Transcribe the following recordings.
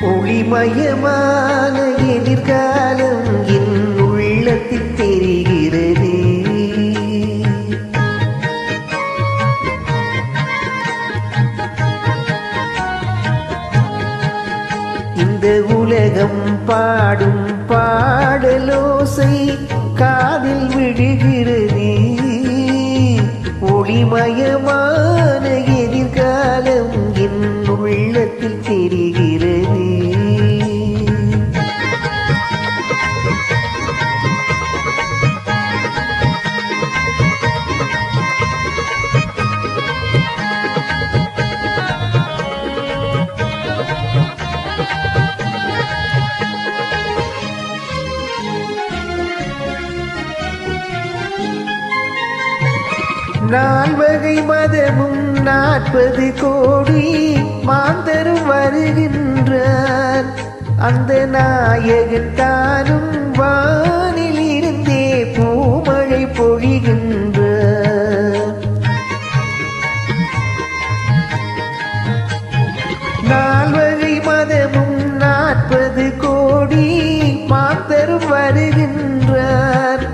ஒளிமயமான எதிர்காலம் என் உள்ளத்தில் தெரிகிறது. இந்த உலகம் பாடும் பாடலோசை தெரிகிறது நால்வகை மதமும் நாற்பது கோடி மாந்தரும் வருகின்றார். அந்த நாயகன் தானும் வானில் இருந்தே பூமழை பொழிகின்றார். நால்வகை மதமும் நாற்பது கோடி மாந்தரும் வருகின்றார்.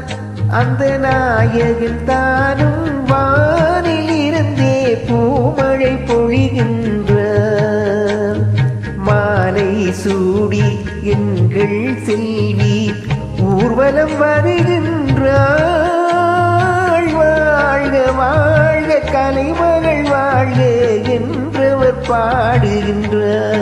அந்த நாயகன் தானும் மழை பொழிகின்ற மாலை சூடி எங்கள் செல்வி ஊர்வலம் வருகின்றாள். வாழ்க வாழ்க கலைமகள் வாழ்க என்றவர் பாடுகின்றார்.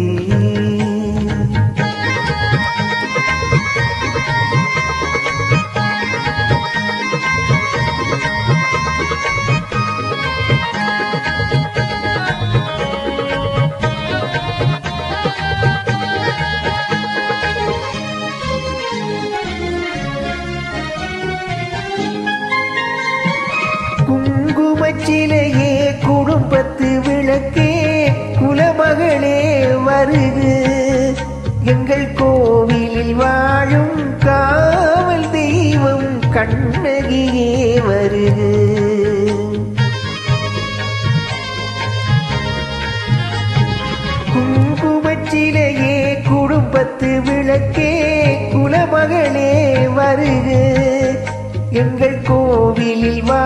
குங்குமச்சிலையே குடும்பத்து விளக்கே குலமகளே வருகு எங்கள் கோவிலில் வாழும் காவல் தெய்வம் கண்ணகியே வருகு குங்குமச்சிலையே குடும்பத்து விளக்கே குலமகளே வருகு எங்கள் கோவிலில் வா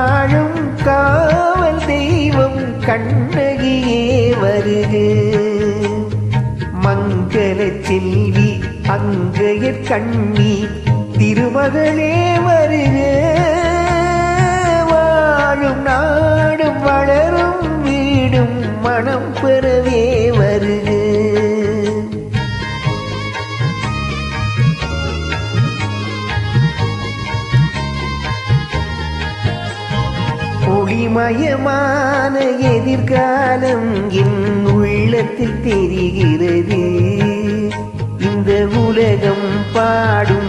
காவல் தெய்வம் கண்ணகியே வருகு. மங்கள செல்வி அங்கையர் கண்ணி திருமகளே வருக. வாழும் நாடும் வளரும் வீடும் மனம் பெறவே மயமான எதிர்காலம் என் உள்ளத்தில் தெரிகிறது. இந்த உலகம் பாடும்